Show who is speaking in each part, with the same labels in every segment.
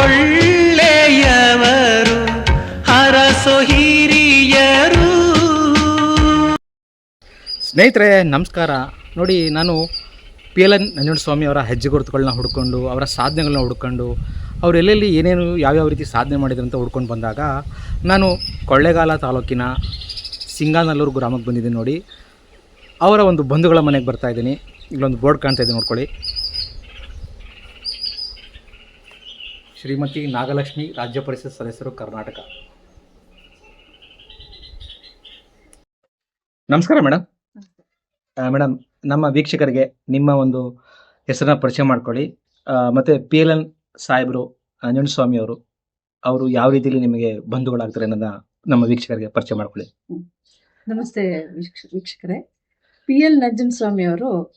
Speaker 1: ಒಳ್ಳೆಯವರು ಹರಸೋ ಹಿರಿಯರು.
Speaker 2: ಸ್ನೇಹಿತರೆ, ನಮಸ್ಕಾರ. ನೋಡಿ, ನಾನು ಪಿ ಎಲ್ ಎನ್ ನಂಜುಂಡಸ್ವಾಮಿ ಅವರ ಹೆಜ್ಜೆ ಗುರುತುಗಳನ್ನ ಹುಡ್ಕೊಂಡು, ಅವರ ಸಾಧನೆಗಳನ್ನ ಹುಡ್ಕೊಂಡು ಅವರೆಲ್ಲೆಲ್ಲಿ ಏನೇನು ಯಾವ್ಯಾವ ರೀತಿ ಸಾಧನೆ ಮಾಡಿದ್ರು ಅಂತ ಹುಡ್ಕೊಂಡು ಬಂದಾಗ, ನಾನು ಕೊಳ್ಳೇಗಾಲ ತಾಲೂಕಿನ ಸಿಂಗಾನಲ್ಲೂರು ಗ್ರಾಮಕ್ಕೆ ಬಂದಿದ್ದೀನಿ ನೋಡಿ. ಅವರ ಒಂದು ಬಂಧುಗಳ ಮನೆಗೆ ಬರ್ತಾ ಇದ್ದೀನಿ. ಇಲ್ಲೊಂದು ಬೋರ್ಡ್ ಕಾಣ್ತಾ ಇದೆ ನೋಡ್ಕೊಳ್ಳಿ. ಶ್ರೀಮತಿ ನಾಗಲಕ್ಷ್ಮಿ ರಾಜ್ಯ ಪರಿಷತ್ ಸದಸ್ಯರು ಕರ್ನಾಟಕ. ನಮಸ್ಕಾರ ಮೇಡಮ್ ಮೇಡಮ್ ನಮ್ಮ ವೀಕ್ಷಕರಿಗೆ ನಿಮ್ಮ ಒಂದು ಹೆಸರನ್ನ ಪರಿಚಯ ಮಾಡ್ಕೊಳ್ಳಿ. ಮತ್ತೆ ಪಿ ಎಲ್ ಎನ್ ಸಾಹೇಬರು ಸ್ವಾಮಿ ಅವರು ಅವರು ಯಾವ ರೀತಿಯಲ್ಲಿ ನಿಮಗೆ ಬಂಧುಗಳಾಗ್ತಾರೆ ಅನ್ನೋದನ್ನ ನಮ್ಮ ವೀಕ್ಷಕರಿಗೆ ಪರಿಚಯ ಮಾಡ್ಕೊಳ್ಳಿ.
Speaker 3: ನಮಸ್ತೆ ವೀಕ್ಷ- ವೀಕ್ಷಕರೇ. ಪಿ ಎಲ್ ಸ್ವಾಮಿ ಅವರು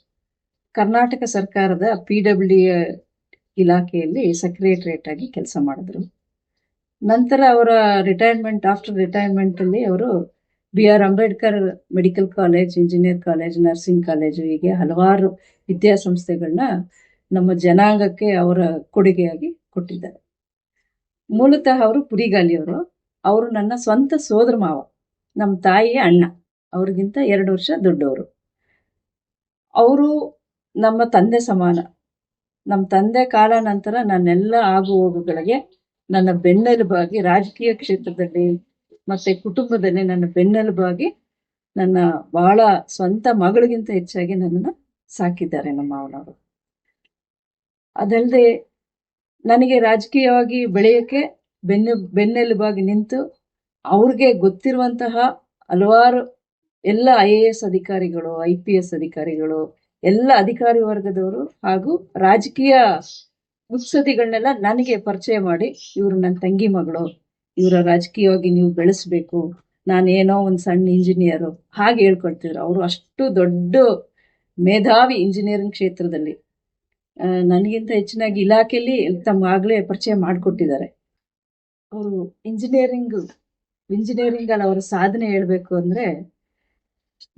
Speaker 3: ಕರ್ನಾಟಕ ಸರ್ಕಾರದ ಪಿ ಡಬ್ಲ್ಯೂ ಇಲಾಖೆಯಲ್ಲಿ ಸೆಕ್ರೆಟರಿಯೇಟ್ ಆಗಿ ಕೆಲಸ ಮಾಡಿದ್ರು. ನಂತರ ಅವರ ರಿಟೈರ್ಮೆಂಟ್ ಆಫ್ಟರ್ ರಿಟೈರ್ಮೆಂಟ್ ಅಲ್ಲಿ ಅವರು B R Ambedkar medical college engineer college nursing college ಹೀಗೆ ಹಲವಾರು ವಿದ್ಯಾಸಂಸ್ಥೆಗಳನ್ನ ನಮ್ಮ ಜನಾಂಗಕ್ಕೆ ಅವರ ಕೊಡುಗೆಯಾಗಿ ಕೊಟ್ಟಿದ್ದಾರೆ. ಮೂಲತಃ ಅವರು ಪುರಿಗಾಲಿಯವರು. ಅವರು ನನ್ನ ಸ್ವಂತ ಸೋದರ ಮಾವ, ನಮ್ಮ ತಾಯಿಯ ಅಣ್ಣ, ಅವ್ರಿಗಿಂತ ಎರಡು ವರ್ಷ ದೊಡ್ಡವರು. ಅವರು ನಮ್ಮ ತಂದೆ ಸಮಾನ. ನಮ್ಮ ತಂದೆ ಕಾಲ ನಂತರ ನನ್ನೆಲ್ಲ ಆಗು ಹೋಗುಗಳಿಗೆ ನನ್ನ ಬೆನ್ನೆಲುಬಾಗಿ ರಾಜಕೀಯ ಕ್ಷೇತ್ರದಲ್ಲಿ ಮತ್ತೆ ಕುಟುಂಬದಲ್ಲಿ ನನ್ನ ಬೆನ್ನೆಲುಬಾಗಿ ನನ್ನ ಬಹಳ ಸ್ವಂತ ಮಗಳಿಗಿಂತ ಹೆಚ್ಚಾಗಿ ನನ್ನನ್ನು ಸಾಕಿದ್ದಾರೆ ನಮ್ಮ ಮಾವನವರು. ಅದಲ್ಲದೆ ನನಗೆ ರಾಜಕೀಯವಾಗಿ ಬೆಳೆಯೋಕ್ಕೆ ಬೆನ್ನು, ಬೆನ್ನೆಲುಬಾಗಿ ನಿಂತು ಅವ್ರಿಗೆ ಗೊತ್ತಿರುವಂತಹ ಹಲವಾರು ಎಲ್ಲ ಐ ಎ ಎಸ್ ಅಧಿಕಾರಿಗಳು, ಐ ಪಿ ಎಸ್ ಅಧಿಕಾರಿಗಳು ಎಲ್ಲ ಅಧಿಕಾರಿ ವರ್ಗದವರು ಹಾಗೂ ರಾಜಕೀಯ ಮುತ್ಸದಿಗಳನ್ನೆಲ್ಲ ನನಗೆ ಪರಿಚಯ ಮಾಡಿ, ಇವರು ನನ್ನ ತಂಗಿ ಮಗಳು, ಇವರ ರಾಜಕೀಯವಾಗಿ ನೀವು ಬೆಳೆಸ್ಬೇಕು ನಾನೇನೋ ಒಂದು ಸಣ್ಣ ಇಂಜಿನಿಯರು ಹಾಗೆ ಹೇಳ್ಕೊಳ್ತಿದ್ರು. ಅವರು ಅಷ್ಟು ದೊಡ್ಡ ಮೇಧಾವಿ ಇಂಜಿನಿಯರಿಂಗ್ ಕ್ಷೇತ್ರದಲ್ಲಿ. ನನಗಿಂತ ಹೆಚ್ಚಿನಾಗಿ ಇಲಾಖೆಯಲ್ಲಿ ತಮ್ಗಾಗಲೇ ಪರಿಚಯ ಮಾಡಿಕೊಟ್ಟಿದ್ದಾರೆ. ಅವರು ಇಂಜಿನಿಯರಿಂಗ್ ಇಂಜಿನಿಯರಿಂಗಲ್ಲಿ ಅವರ ಸಾಧನೆ ಹೇಳಬೇಕು ಅಂದ್ರೆ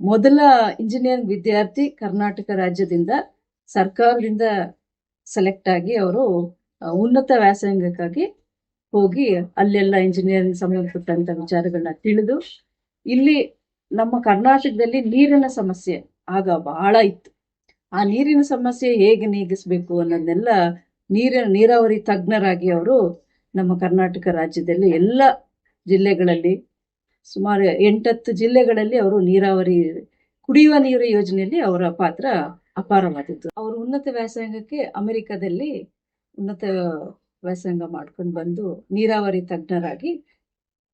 Speaker 3: ಮೊದಲ ಇಂಜಿನಿಯರಿಂಗ್ ವಿದ್ಯಾರ್ಥಿ ಕರ್ನಾಟಕ ರಾಜ್ಯದಿಂದ ಸರ್ಕಾರದಿಂದ ಸೆಲೆಕ್ಟ್ ಆಗಿ ಅವರು ಉನ್ನತ ವ್ಯಾಸಂಗಕ್ಕಾಗಿ ಹೋಗಿ ಅಲ್ಲೆಲ್ಲ ಇಂಜಿನಿಯರಿಂಗ್ ಸಂಬಂಧಪಟ್ಟಂತ ವಿಚಾರಗಳನ್ನ ತಿಳಿದು, ಇಲ್ಲಿ ನಮ್ಮ ಕರ್ನಾಟಕದಲ್ಲಿ ನೀರಿನ ಸಮಸ್ಯೆ ಆಗ ಬಹಳ ಇತ್ತು. ಆ ನೀರಿನ ಸಮಸ್ಯೆ ಹೇಗೆ ನೀಗಿಸ್ಬೇಕು ಅನ್ನೋದನ್ನೆಲ್ಲ ನೀರಿನ ನೀರಾವರಿ ತಜ್ಞರಾಗಿ ಅವರು ನಮ್ಮ ಕರ್ನಾಟಕ ರಾಜ್ಯದಲ್ಲಿ ಎಲ್ಲ ಜಿಲ್ಲೆಗಳಲ್ಲಿ ಸುಮಾರು ಎಂಟತ್ತು ಜಿಲ್ಲೆಗಳಲ್ಲಿ ಅವರು ನೀರಾವರಿ, ಕುಡಿಯುವ ನೀರು ಯೋಜನೆಯಲ್ಲಿ ಅವರ ಪಾತ್ರ ಅಪಾರವಾದದ್ದು. ಅವರು ಉನ್ನತ ವ್ಯಾಸಂಗಕ್ಕೆ ಅಮೆರಿಕದಲ್ಲಿ ಉನ್ನತ ವ್ಯಾಸಂಗ ಮಾಡ್ಕೊಂಡು ಬಂದು ನೀರಾವರಿ ತಜ್ಞರಾಗಿ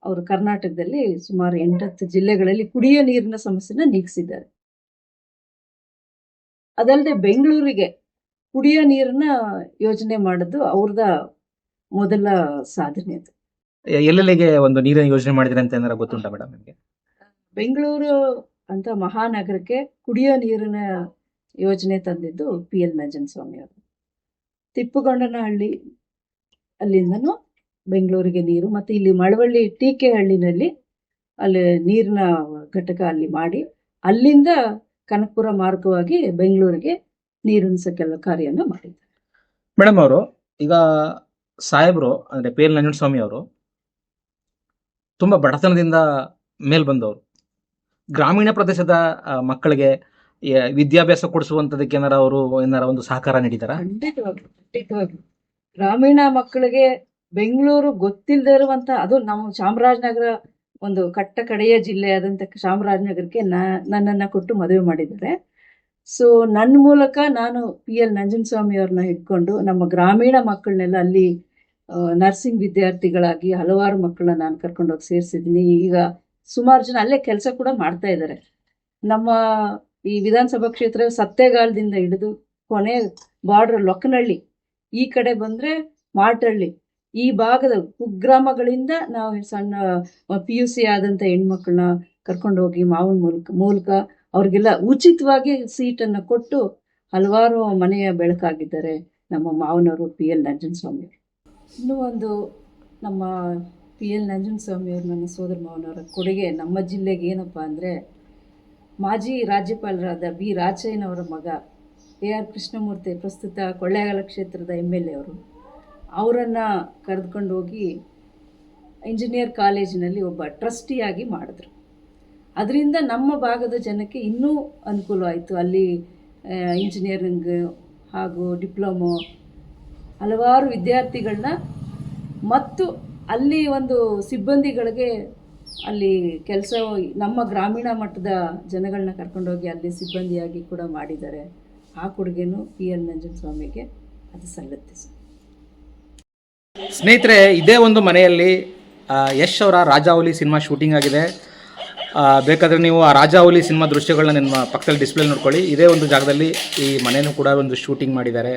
Speaker 3: ಅವರು ಕರ್ನಾಟಕದಲ್ಲಿ ಸುಮಾರು ಎಂಟತ್ತು ಜಿಲ್ಲೆಗಳಲ್ಲಿ ಕುಡಿಯುವ ನೀರಿನ ಸಮಸ್ಯೆನ ನೀಗಿಸಿದ್ದಾರೆ. ಅದಲ್ಲದೆ ಬೆಂಗಳೂರಿಗೆ ಕುಡಿಯೋ ನೀರನ್ನ ಯೋಜನೆ ಮಾಡೋದು ಅವ್ರದ ಮೊದಲ ಸಾಧನೆ ಅದು.
Speaker 2: ಎಲ್ಲೆಲ್ಲಿಗೆ ಒಂದು ನೀರಿನ ಯೋಜನೆ ಮಾಡಿದ್ರೆ ಅಂತ ಏನಾರ ಗೊತ್ತುಂಟಾ ಮೇಡಮ್ ನಿಮಗೆ?
Speaker 3: ಬೆಂಗಳೂರು ಅಂತ ಮಹಾನಗರಕ್ಕೆ ಕುಡಿಯೋ ನೀರಿನ ಯೋಜನೆ ತಂದಿದ್ದು ಪಿ ಎಲ್ ಸ್ವಾಮಿ ಅವರು. ತಿಪ್ಪುಗೊಂಡನಹಳ್ಳಿ ಅಲ್ಲಿಂದನೂ ಬೆಂಗಳೂರಿಗೆ ನೀರು ಮತ್ತೆ ಇಲ್ಲಿ ಮಳವಳ್ಳಿ ಟೀಕೆ ಹಳ್ಳಿನಲ್ಲಿ ಅಲ್ಲಿ ನೀರಿನ ಘಟಕ ಅಲ್ಲಿ ಮಾಡಿ ಅಲ್ಲಿಂದ ಕನಕಪುರ ಮಾರ್ಗವಾಗಿ ಬೆಂಗಳೂರಿಗೆ ನೀರಿನ ಕೆಲವು ಕೆಲ ಕಾರ್ಯನ ಮಾಡಿದ್ದಾರೆ.
Speaker 2: ಮೇಡಮ್ ಅವರು ಈಗ ಸಾಹೇಬರು ಅಂದ್ರೆ ಪಿ ಎಲ್ ಸ್ವಾಮಿ ಅವರು ತುಂಬಾ ಬಡತನದಿಂದ ಮೇಲ್ ಬಂದವರು. ಗ್ರಾಮೀಣ ಪ್ರದೇಶದ ಮಕ್ಕಳಿಗೆ ವಿದ್ಯಾಭ್ಯಾಸ ಕೊಡಿಸುವಂತದಕ್ಕೆ ಏನಾರ ಅವರು ಏನಾರ ಒಂದು ಸಹಕಾರ ನೀಡಿದಾರ?
Speaker 3: ಖಂಡಿತವಾಗ್ಲು ಖಂಡಿತವಾಗ್ಲು. ಗ್ರಾಮೀಣ ಮಕ್ಕಳಿಗೆ ಬೆಂಗಳೂರು ಗೊತ್ತಿಲ್ಲದೆ ಇರುವಂತ, ಅದು ನಮ್ಮ ಚಾಮರಾಜನಗರ ಒಂದು ಕಟ್ಟ ಕಡೆಯ ಜಿಲ್ಲೆ ಆದಂತ ಚಾಮರಾಜನಗರಕ್ಕೆ ನನ್ನನ್ನ ಕೊಟ್ಟು ಮದುವೆ ಮಾಡಿದ್ದಾರೆ. ಸೊ ನನ್ನ ಮೂಲಕ ನಾನು ಪಿ ಎಲ್ ನಂಜನಸ್ವಾಮಿ ಅವ್ರನ್ನ ಹಿಡ್ಕೊಂಡು ನಮ್ಮ ಗ್ರಾಮೀಣ ಮಕ್ಕಳನ್ನೆಲ್ಲ ಅಲ್ಲಿ ನರ್ಸಿಂಗ್ ವಿದ್ಯಾರ್ಥಿಗಳಾಗಿ ಹಲವಾರು ಮಕ್ಕಳನ್ನ ನಾನು ಕರ್ಕೊಂಡೋಗಿ ಸೇರಿಸಿದ್ದೀನಿ. ಈಗ ಸುಮಾರು ಜನ ಅಲ್ಲೇ ಕೆಲಸ ಕೂಡ ಮಾಡ್ತಾ ಇದ್ದಾರೆ ನಮ್ಮ ಈ ವಿಧಾನಸಭಾ ಕ್ಷೇತ್ರ ಸತ್ತೇಗಾಲದಿಂದ ಹಿಡಿದು ಕೊನೆ ಬಾರ್ಡರ್ ಲೊಕ್ಕನಹಳ್ಳಿ ಈ ಕಡೆ ಬಂದ್ರೆ ಮಾಟಹಳ್ಳಿ ಈ ಭಾಗದ ಕುಗ್ರಾಮಗಳಿಂದ ನಾವು ಸಣ್ಣ ಪಿ ಯು ಸಿ ಆದಂಥ ಹೆಣ್ಮಕ್ಳನ್ನ ಕರ್ಕೊಂಡು ಹೋಗಿ ಮಾವನ ಮೂಲಕ ಮೂಲಕ ಅವ್ರಿಗೆಲ್ಲ ಉಚಿತವಾಗಿ ಸೀಟನ್ನ ಕೊಟ್ಟು ಹಲವಾರು ಮನೆಯ ಬೆಳಕಾಗಿದ್ದಾರೆ ನಮ್ಮ ಮಾವನವರು ಪಿ ಎಲ್ ನಂಜನಸ್ವಾಮಿ. ಇನ್ನೂ ಒಂದು ನಮ್ಮ ಪಿ ಎಲ್ ನಂಜನಸ್ವಾಮಿ ಅವರು ನನ್ನ ಸೋದರ ಮಾವನವರ ಕೊಡುಗೆ ನಮ್ಮ ಜಿಲ್ಲೆಗೆ ಏನಪ್ಪ ಅಂದರೆ ಮಾಜಿ ರಾಜ್ಯಪಾಲರಾದ ಬಿ ರಾಜಯ್ಯನವರ ಮಗ ಎ ಆರ್ ಕೃಷ್ಣಮೂರ್ತಿ ಪ್ರಸ್ತುತ ಕೊಳ್ಳೇಗಾಲ ಕ್ಷೇತ್ರದ ಎಂ ಎಲ್ ಎ ಅವರು. ಅವರನ್ನು ಕರೆದುಕೊಂಡು ಹೋಗಿ ಇಂಜಿನಿಯರ್ ಕಾಲೇಜಿನಲ್ಲಿ ಒಬ್ಬ ಟ್ರಸ್ಟಿಯಾಗಿ ಮಾಡಿದ್ರು. ಅದರಿಂದ ನಮ್ಮ ಭಾಗದ ಜನಕ್ಕೆ ಇನ್ನೂ ಅನುಕೂಲವಾಯಿತು. ಅಲ್ಲಿ ಇಂಜಿನಿಯರಿಂಗ್ ಹಾಗೂ ಡಿಪ್ಲೊಮೊ ಹಲವಾರು ವಿದ್ಯಾರ್ಥಿಗಳನ್ನ ಮತ್ತು ಅಲ್ಲಿ ಒಂದು ಸಿಬ್ಬಂದಿಗಳಿಗೆ ಅಲ್ಲಿ ಕೆಲಸ ನಮ್ಮ ಗ್ರಾಮೀಣ ಮಟ್ಟದ ಜನಗಳನ್ನ ಕರ್ಕೊಂಡೋಗಿ ಅಲ್ಲಿ ಸಿಬ್ಬಂದಿಯಾಗಿ ಕೂಡ ಮಾಡಿದ್ದಾರೆ. ಆ ಕೊಡುಗೆನೂ ಪಿ ಎಲ್ ನಂಜನಸ್ವಾಮಿಗೆ ಅದು ಸಲ್ಲುತ್ತೆ
Speaker 2: ಸ್ನೇಹಿತರೆ, ಇದೇ ಒಂದು ಮನೆಯಲ್ಲಿ ಯಶ್ ಅವರ ರಾಜಾವಲಿ ಸಿನಿಮಾ ಶೂಟಿಂಗ್ ಆಗಿದೆ. ಬೇಕಾದರೆ ನೀವು ಆ ರಾಜಾವಲಿ ಸಿನಿಮಾ ದೃಶ್ಯಗಳನ್ನ ನಿಮ್ಮ ಪಕ್ಕದಲ್ಲಿ ಡಿಸ್ಪ್ಲೇ ನೋಡ್ಕೊಳ್ಳಿ. ಇದೇ ಒಂದು ಜಾಗದಲ್ಲಿ ಈ ಮನೆಯೂ ಕೂಡ ಒಂದು ಶೂಟಿಂಗ್ ಮಾಡಿದ್ದಾರೆ.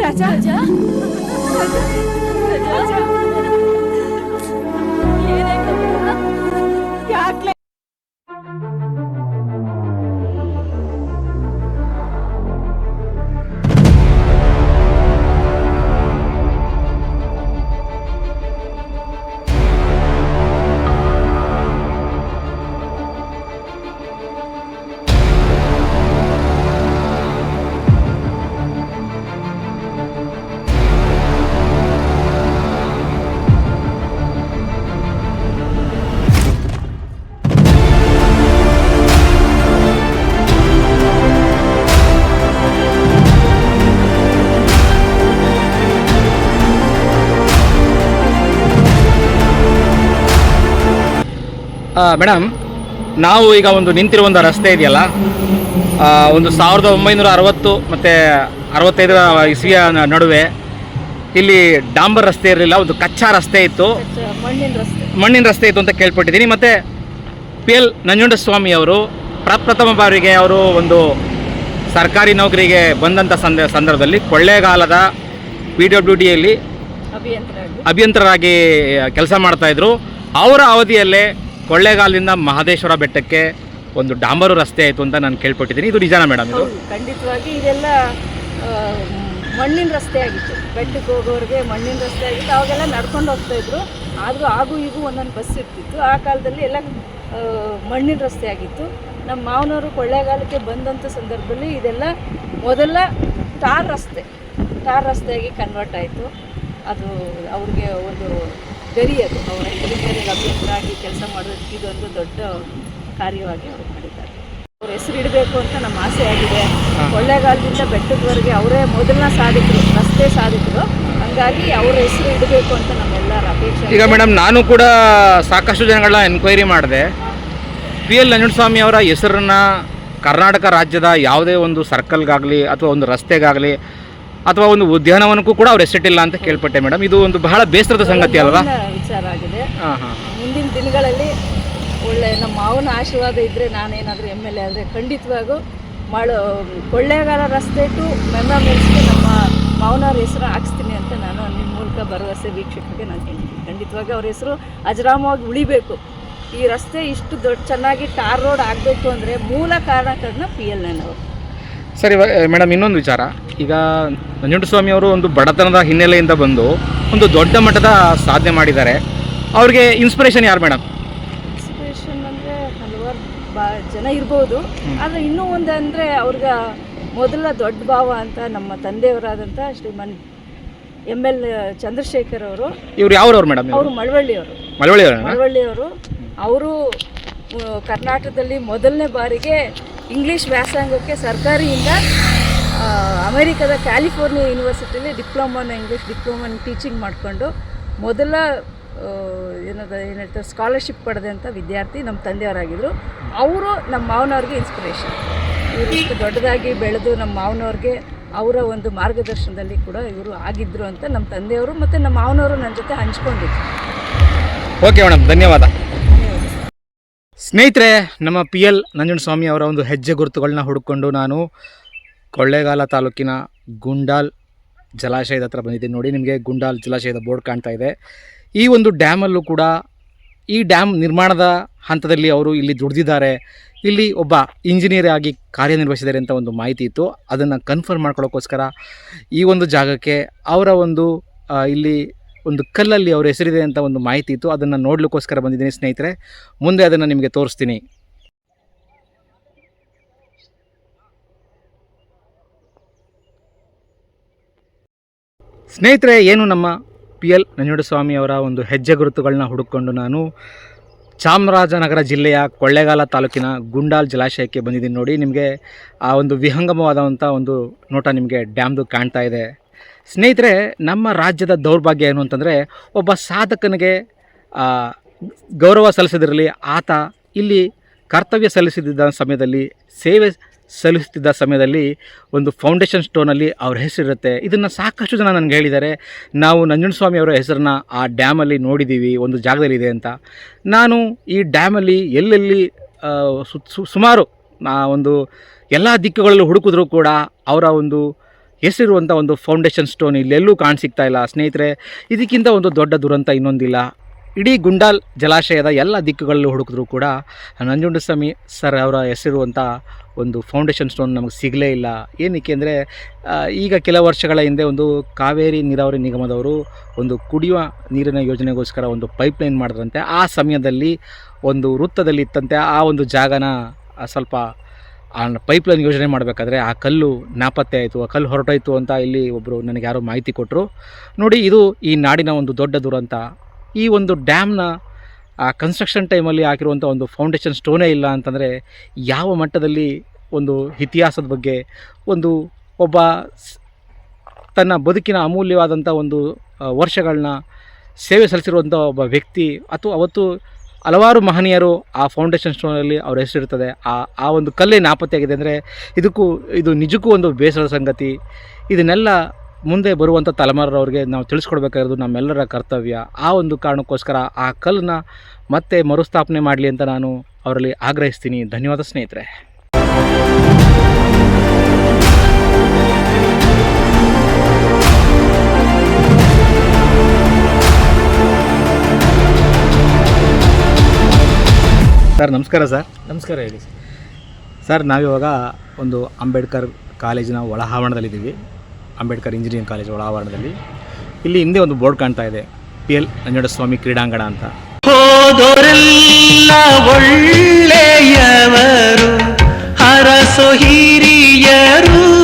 Speaker 4: राजा। राजा। राजा,
Speaker 2: ಮೇಡಮ್ ನಾವು ಈಗ ಒಂದು ನಿಂತಿರುವ ಒಂದು ರಸ್ತೆ ಇದೆಯಲ್ಲ ಒಂದು ಸಾವಿರದ ಒಂಬೈನೂರ ಅರವತ್ತು ಮತ್ತು ಅರವತ್ತೈದರ ಇಸ್ವಿಯ ನಡುವೆ ಇಲ್ಲಿ ಡಾಂಬರ್ ರಸ್ತೆ ಇರಲಿಲ್ಲ ಒಂದು ಕಚ್ಚಾ ರಸ್ತೆ ಇತ್ತು.
Speaker 3: ಮಣ್ಣಿನ ರಸ್ತೆ.
Speaker 2: ಇತ್ತು ಅಂತ ಕೇಳ್ಪಟ್ಟಿದ್ದೀನಿ. ಮತ್ತು ಪಿ ಎಲ್ ನಂಜುಂಡಸ್ವಾಮಿ ಅವರು ಪ್ರಪ್ರಥಮ ಬಾರಿಗೆ ಅವರು ಒಂದು ಸರ್ಕಾರಿ ನೌಕರಿಗೆ ಬಂದಂಥ ಸಂದ ಸಂದರ್ಭದಲ್ಲಿ ಕೊಳ್ಳೇಗಾಲದ ಪಿ ಡಬ್ಲ್ಯೂ ಡಿಯಲ್ಲಿ
Speaker 3: ಅಭಿಯಂತರ
Speaker 2: ಅಭಿಯಂತರರಾಗಿ ಕೆಲಸ ಮಾಡ್ತಾಯಿದ್ರು ಅವರ ಅವಧಿಯಲ್ಲೇ ಕೊಳ್ಳೇಗಾಲದಿಂದ ಮಹದೇಶ್ವರ ಬೆಟ್ಟಕ್ಕೆ ಒಂದು ಡಾಂಬರು ರಸ್ತೆ ಆಯಿತು ಅಂತ ನಾನು ಕೇಳ್ಪಟ್ಟಿದ್ದೀನಿ. ಇದು ನಿಜಾನ ಮೇಡಮ್ ಇದು?
Speaker 3: ಖಂಡಿತವಾಗಿ ಇದೆಲ್ಲ ಮಣ್ಣಿನ ರಸ್ತೆ ಆಗಿತ್ತು. ಬೆಟ್ಟಕ್ಕೆ ಹೋಗೋರಿಗೆ ಮಣ್ಣಿನ ರಸ್ತೆ ಆಗಿತ್ತು. ಅವಾಗೆಲ್ಲ ನಡ್ಕೊಂಡು ಹೋಗ್ತಾ ಇದ್ರು. ಆದರೂ ಆಗು ಈಗೂ ಒಂದೊಂದು ಬಸ್ ಇರ್ತಿತ್ತು. ಆ ಕಾಲದಲ್ಲಿ ಎಲ್ಲ ಮಣ್ಣಿನ ರಸ್ತೆ ಆಗಿತ್ತು. ನಮ್ಮ ಮಾವನವರು ಕೊಳ್ಳೇಗಾಲಕ್ಕೆ ಬಂದಂಥ ಸಂದರ್ಭದಲ್ಲಿ ಇದೆಲ್ಲ ಮೊದಲ ಟಾರ್ ರಸ್ತೆ. ಟಾರ್ ರಸ್ತೆಯಾಗಿ ಕನ್ವರ್ಟ್ ಆಯಿತು. ಅದು ಅವ್ರಿಗೆ ಒಂದು ಗರಿ ಅದು. ಅವರ ಇಂಜಿನಿಯರಿಂಗ್ ಅಭ್ಯರ್ಥರಾಗಿ ಕೆಲಸ ಮಾಡೋದಕ್ಕೆ ಇದೊಂದು ದೊಡ್ಡ ಕಾರ್ಯವಾಗಿ ಅವರು ಮಾಡಿದ್ದಾರೆ. ಅವ್ರ ಹೆಸರು ಇಡಬೇಕು ಅಂತ ನಮ್ಮ ಆಸೆ ಆಗಿದೆ. ಕೊಳ್ಳೇಗಾಲದಿಂದ ಬೆಟ್ಟದವರೆಗೆ ಅವರೇ ಮೊದಲನ ಸಾಧಿಕರು ರಸ್ತೆ ಸಾಧಿಕರು. ಹಂಗಾಗಿ ಅವ್ರ ಹೆಸರು ಇಡಬೇಕು ಅಂತ ನಮ್ಮೆಲ್ಲರ ಅಪೇಕ್ಷೆ
Speaker 2: ಈಗ ಮೇಡಮ್ ನಾನು ಕೂಡ ಸಾಕಷ್ಟು ಜನಗಳನ್ನ ಎನ್ಕ್ವೈರಿ ಮಾಡಿದೆ. ಪಿ ಎಲ್ ನಂಜುಂಡಸ್ವಾಮಿ ಅವರ ಹೆಸರನ್ನ ಕರ್ನಾಟಕ ರಾಜ್ಯದ ಯಾವುದೇ ಒಂದು ಸರ್ಕಲ್ಗಾಗಲಿ ಅಥವಾ ಒಂದು ರಸ್ತೆಗಾಗಲಿ ಅಥವಾ ಒಂದು ಉದ್ಯಾನವನಕ್ಕೂ ಕೂಡ ಅವ್ರು ಹೆಸರಿಟ್ಟಿಲ್ಲ ಅಂತ ಕೇಳ್ಪಟ್ಟೆ ಮೇಡಮ್. ಇದು ಒಂದು ಬಹಳ ಬೇಸರದ ಸಂಗತಿ ಅಲ್ವಾ?
Speaker 3: ವಿಚಾರ ಆಗಿದೆ.
Speaker 2: ಹಾಂ ಹಾಂ
Speaker 3: ಮುಂದಿನ ದಿನಗಳಲ್ಲಿ ಒಳ್ಳೆ ನಮ್ಮ ಮಾವನ ಆಶೀರ್ವಾದ ಇದ್ದರೆ ನಾನೇನಾದರೂ ಎಂ ಎಲ್ ಎ ಆದರೆ ಖಂಡಿತವಾಗೂ ಮಾಡೋ ಕೊಳ್ಳೇಗಾಲ ರಸ್ತೆ ಟು ಮೆಂಬ ಮಿಲ್ಸ್ಗೆ ನಮ್ಮ ಮಾವನವ್ರ ಹೆಸರು ಹಾಕ್ಸ್ತೀನಿ ಅಂತ ನಾನು ನಿಮ್ಮ ಮೂಲಕ ಭರವಸೆ ವೀಕ್ಷಕರಿಗೆ ನಾನು ಹೇಳ್ತೀನಿ. ಖಂಡಿತವಾಗಿ ಅವ್ರ ಹೆಸರು ಅಜರಾಮವಾಗಿ ಉಳಿಬೇಕು. ಈ ರಸ್ತೆ ಇಷ್ಟು ದೊಡ್ಡ ಚೆನ್ನಾಗಿ ಟಾರ್ ರೋಡ್ ಆಗಬೇಕು ಅಂದರೆ ಮೂಲ ಕಾರಣಕರನ್ನ ಪಿ ಎಲ್ ಎನ್ ಅವರು
Speaker 2: ಸರಿ ಮೇಡಮ್ ಇನ್ನೊಂದು ವಿಚಾರ. ಈಗ ನಂಜುಂಡಸ್ವಾಮಿ ಅವರು ಒಂದು ಬಡತನದ ಹಿನ್ನೆಲೆಯಿಂದ ಬಂದು ಒಂದು ದೊಡ್ಡ ಮಟ್ಟದ ಸಾಧನೆ ಮಾಡಿದ್ದಾರೆ. ಅವ್ರಿಗೆ ಇನ್ಸ್ಪಿರೇಷನ್ ಯಾರು ಮೇಡಮ್?
Speaker 3: ಇನ್ಸ್ಪಿರೇಷನ್ ಅಂದರೆ ಹಲವಾರು ಬಾ ಜನ ಇರ್ಬೋದು. ಆದರೆ ಇನ್ನೂ ಒಂದು ಅಂದರೆ ಅವ್ರಿಗೆ ಮೊದಲ ದೊಡ್ಡ ಭಾವ ಅಂತ ನಮ್ಮ ತಂದೆಯವರಾದಂಥ ಶ್ರೀಮನ್ ಎಂ ಎಲ್ ಚಂದ್ರಶೇಖರ್ ಅವರು.
Speaker 2: ಇವ್ರು ಯಾವ್ರವ್ರು ಮೇಡಮ್
Speaker 3: ಅವರು ಮಳವಳ್ಳಿಯವರು
Speaker 2: ಮಳವಳ್ಳಿ
Speaker 3: ಮಳವಳ್ಳಿಯವರು ಅವರು. ಕರ್ನಾಟಕದಲ್ಲಿ ಮೊದಲನೇ ಬಾರಿಗೆ ಇಂಗ್ಲೀಷ್ ವ್ಯಾಸಂಗಕ್ಕೆ ಸರ್ಕಾರಿಯಿಂದ ಅಮೆರಿಕದ ಕ್ಯಾಲಿಫೋರ್ನಿಯಾ ಯೂನಿವರ್ಸಿಟಿಲಿ ಡಿಪ್ಲೊಮಾನ ಇಂಗ್ಲೀಷ್ ಡಿಪ್ಲೊಮಾನ ಟೀಚಿಂಗ್ ಮಾಡಿಕೊಂಡು ಮೊದಲ ಏನದ ಏನು ಹೇಳ್ತಾರೆ ಸ್ಕಾಲರ್ಶಿಪ್ ಪಡೆದಂಥ ವಿದ್ಯಾರ್ಥಿ ನಮ್ಮ ತಂದೆಯವರಾಗಿದ್ದರು ಅವರು ನಮ್ಮ ಮಾವನವ್ರಿಗೆ ಇನ್ಸ್ಪಿರೇಷನ್ ಇವರು ದೊಡ್ಡದಾಗಿ ಬೆಳೆದು ನಮ್ಮ ಮಾವನವ್ರಿಗೆ ಅವರ ಒಂದು ಮಾರ್ಗದರ್ಶನದಲ್ಲಿ ಕೂಡ ಇವರು ಆಗಿದ್ದರು ಅಂತ ನಮ್ಮ ತಂದೆಯವರು ಮತ್ತು ನಮ್ಮ ಮಾವನವರು ನನ್ನ ಜೊತೆ ಹಂಚ್ಕೊಂಡಿದ್ರು.
Speaker 2: ಓಕೆ ಮೇಡಮ್ ಧನ್ಯವಾದ. ಸ್ನೇಹಿತರೆ, ನಮ್ಮ ಪಿ ಎಲ್ ನಂಜುಂಡಸ್ವಾಮಿ ಅವರ ಒಂದು ಹೆಜ್ಜೆ ಗುರುತುಗಳನ್ನ ಹುಡುಕೊಂಡು ನಾನು ಕೊಳ್ಳೇಗಾಲ ತಾಲೂಕಿನ ಗುಂಡಾಲ್ ಜಲಾಶಯದ ಹತ್ರ ಬಂದಿದ್ದೀನಿ. ನೋಡಿ, ನಿಮಗೆ ಗುಂಡಾಲ್ ಜಲಾಶಯದ ಬೋರ್ಡ್ ಕಾಣ್ತಾ ಇದೆ. ಈ ಒಂದು ಡ್ಯಾಮಲ್ಲೂ ಕೂಡ ಈ ಡ್ಯಾಮ್ ನಿರ್ಮಾಣದ ಹಂತದಲ್ಲಿ ಅವರು ಇಲ್ಲಿ ದುಡಿದಿದ್ದಾರೆ. ಇಲ್ಲಿ ಒಬ್ಬ ಇಂಜಿನಿಯರ್ ಆಗಿ ಕಾರ್ಯನಿರ್ವಹಿಸಿದ್ದಾರೆ ಅಂತ ಒಂದು ಮಾಹಿತಿ ಇತ್ತು. ಅದನ್ನು ಕನ್ಫರ್ಮ್ ಮಾಡ್ಕೊಳ್ಳೋಕ್ಕೋಸ್ಕರ ಈ ಒಂದು ಜಾಗಕ್ಕೆ ಅವರ ಒಂದು ಇಲ್ಲಿ ಒಂದು ಕಲ್ಲಲ್ಲಿ ಅವ್ರ ಹೆಸರಿದೆ ಅಂತ ಒಂದು ಮಾಹಿತಿ ಇತ್ತು. ಅದನ್ನು ನೋಡಲಿಕ್ಕೋಸ್ಕರ ಬಂದಿದ್ದೀನಿ ಸ್ನೇಹಿತರೆ. ಮುಂದೆ ಅದನ್ನು ನಿಮಗೆ ತೋರಿಸ್ತೀನಿ. ಸ್ನೇಹಿತರೆ, ಏನು ನಮ್ಮ ಪಿ ಎಲ್ ನಂಜುಡಸ್ವಾಮಿ ಅವರ ಒಂದು ಹೆಜ್ಜೆ ಗುರುತುಗಳನ್ನ ಹುಡುಕೊಂಡು ನಾನು ಚಾಮರಾಜನಗರ ಜಿಲ್ಲೆಯ ಕೊಳ್ಳೇಗಾಲ ತಾಲೂಕಿನ ಗುಂಡಾಲ್ ಜಲಾಶಯಕ್ಕೆ ಬಂದಿದ್ದೀನಿ ನೋಡಿ. ನಿಮಗೆ ಆ ಒಂದು ವಿಹಂಗಮವಾದಂಥ ಒಂದು ನೋಟ ನಿಮಗೆ ಡ್ಯಾಮ್ದು ಕಾಣ್ತಾ ಇದೆ. ಸ್ನೇಹಿತರೆ, ನಮ್ಮ ರಾಜ್ಯದ ದೌರ್ಭಾಗ್ಯ ಏನು ಅಂತಂದರೆ, ಒಬ್ಬ ಸಾಧಕನಿಗೆ ಗೌರವ ಸಲ್ಲಿಸದಿರಲಿ, ಆತ ಇಲ್ಲಿ ಕರ್ತವ್ಯ ಸಲ್ಲಿಸುತ್ತಿದ್ದ ಸಮಯದಲ್ಲಿ, ಸೇವೆ ಸಲ್ಲಿಸುತ್ತಿದ್ದ ಸಮಯದಲ್ಲಿ ಒಂದು ಫೌಂಡೇಶನ್ ಸ್ಟೋನಲ್ಲಿ ಅವ್ರ ಹೆಸರಿರುತ್ತೆ. ಇದನ್ನು ಸಾಕಷ್ಟು ಜನ ನನಗೆ ಹೇಳಿದ್ದಾರೆ. ನಾವು ನಂಜುಂಡಸ್ವಾಮಿ ಅವರ ಹೆಸರನ್ನ ಆ ಡ್ಯಾಮಲ್ಲಿ ನೋಡಿದ್ದೀವಿ ಒಂದು ಜಾಗದಲ್ಲಿ ಇದೆ ಅಂತ. ನಾನು ಈ ಡ್ಯಾಮಲ್ಲಿ ಎಲ್ಲೆಲ್ಲಿ ಸುಮಾರು ಒಂದು ಎಲ್ಲ ದಿಕ್ಕುಗಳಲ್ಲೂ ಹುಡುಕಿದ್ರೂ ಕೂಡ ಅವರ ಒಂದು ಹೆಸರಿರುವಂಥ ಒಂದು ಫೌಂಡೇಶನ್ ಸ್ಟೋನ್ ಇಲ್ಲೆಲ್ಲೂ ಕಾಣಸಿಗ್ತಾ ಇಲ್ಲ. ಸ್ನೇಹಿತರೆ, ಇದಕ್ಕಿಂತ ಒಂದು ದೊಡ್ಡ ದುರಂತ ಇನ್ನೊಂದಿಲ್ಲ. ಇಡೀ ಗುಂಡಾಲ್ ಜಲಾಶಯದ ಎಲ್ಲ ದಿಕ್ಕುಗಳಲ್ಲೂ ಹುಡುಕಿದ್ರೂ ಕೂಡ ನಂಜುಂಡಸ್ವಾಮಿ ಸರ್ ಅವರ ಹೆಸರಿರುವಂಥ ಒಂದು ಫೌಂಡೇಶನ್ ಸ್ಟೋನ್ ನಮಗೆ ಸಿಗಲೇ ಇಲ್ಲ. ಏನಕ್ಕೆ ಅಂದರೆ ಈಗ ಕೆಲ ವರ್ಷಗಳ ಹಿಂದೆ ಒಂದು ಕಾವೇರಿ ನೀರಾವರಿ ನಿಗಮದವರು ಒಂದು ಕುಡಿಯುವ ನೀರಿನ ಯೋಜನೆಗೋಸ್ಕರ ಒಂದು ಪೈಪ್ಲೈನ್ ಮಾಡಿದ್ರಂತೆ. ಆ ಸಮಯದಲ್ಲಿ ಒಂದು ವೃತ್ತದಲ್ಲಿ ಇತ್ತಂತೆ ಆ ಒಂದು ಜಾಗನ ಸ್ವಲ್ಪ ಆ ಪೈಪ್ಲೈನ್ ಯೋಜನೆ ಮಾಡಬೇಕಾದ್ರೆ ಆ ಕಲ್ಲು ನಾಪತ್ತೆ ಆಯಿತು, ಆ ಕಲ್ಲು ಹೊರಟೋಯ್ತು ಅಂತ ಇಲ್ಲಿ ಒಬ್ಬರು ನನಗೆ ಯಾರೋ ಮಾಹಿತಿ ಕೊಟ್ಟರು ನೋಡಿ, ಇದು ಈ ನಾಡಿನ ಒಂದು ದೊಡ್ಡ ದುರಂತ. ಈ ಒಂದು ಡ್ಯಾಮ್ನ ಆ ಕನ್ಸ್ಟ್ರಕ್ಷನ್ ಟೈಮಲ್ಲಿ ಹಾಕಿರುವಂಥ ಒಂದು ಫೌಂಡೇಶನ್ ಸ್ಟೋನೇ ಇಲ್ಲ ಅಂತಂದರೆ ಯಾವ ಮಟ್ಟದಲ್ಲಿ ಒಂದು ಇತಿಹಾಸದ ಬಗ್ಗೆ ಒಂದು ಒಬ್ಬ ತನ್ನ ಬದುಕಿನ ಅಮೂಲ್ಯವಾದಂಥ ಒಂದು ವರ್ಷಗಳನ್ನ ಸೇವೆ ಸಲ್ಲಿಸಿರುವಂಥ ಒಬ್ಬ ವ್ಯಕ್ತಿ, ಅಥವಾ ಅವತ್ತು ಹಲವಾರು ಮಹನೀಯರು ಆ ಫೌಂಡೇಶನ್ ಸ್ಟೋನಲ್ಲಿ ಅವ್ರ ಹೆಸರಿರ್ತದೆ. ಆ ಆ ಒಂದು ಕಲ್ಲೇ ನಾಪತ್ತೆಯಾಗಿದೆ ಅಂದರೆ ಇದಕ್ಕೂ, ಇದು ನಿಜಕ್ಕೂ ಒಂದು ಬೇಸರದ ಸಂಗತಿ. ಇದನ್ನೆಲ್ಲ ಮುಂದೆ ಬರುವಂಥ ತಲೆಮಾರವ್ರಿಗೆ ನಾವು ತಿಳಿಸ್ಕೊಡ್ಬೇಕಾಗಿರೋದು ನಮ್ಮೆಲ್ಲರ ಕರ್ತವ್ಯ. ಆ ಒಂದು ಕಾರಣಕ್ಕೋಸ್ಕರ ಆ ಕಲ್ಲನ್ನ ಮತ್ತೆ ಮರುಸ್ಥಾಪನೆ ಮಾಡಲಿ ಅಂತ ನಾನು ಅವರಲ್ಲಿ ಆಗ್ರಹಿಸ್ತೀನಿ. ಧನ್ಯವಾದ ಸ್ನೇಹಿತರೆ. ಸರ್ ನಮಸ್ಕಾರ ಸರ್.
Speaker 4: ನಮಸ್ಕಾರ ಹೇಳಿ.
Speaker 2: ಸರ್ ನಾವಿವಾಗ ಒಂದು ಅಂಬೇಡ್ಕರ್ ಕಾಲೇಜಿನ ಒಳ ಆವರಣದಲ್ಲಿದ್ದೀವಿ ಅಂಬೇಡ್ಕರ್ ಇಂಜಿನಿಯರಿಂಗ್ ಕಾಲೇಜ್ ಒಳ ಆವರಣದಲ್ಲಿ ಇಲ್ಲಿ ಹಿಂದೆ ಒಂದು ಬೋರ್ಡ್ ಕಾಣ್ತಾ ಇದೆ. ಪಿ ಎಲ್ ನಂಜುಂಡಸ್ವಾಮಿ ಕ್ರೀಡಾಂಗಣ ಅಂತ.
Speaker 1: ಒಳ್ಳೆಯವರು ಹರಸು ಹರಸೋ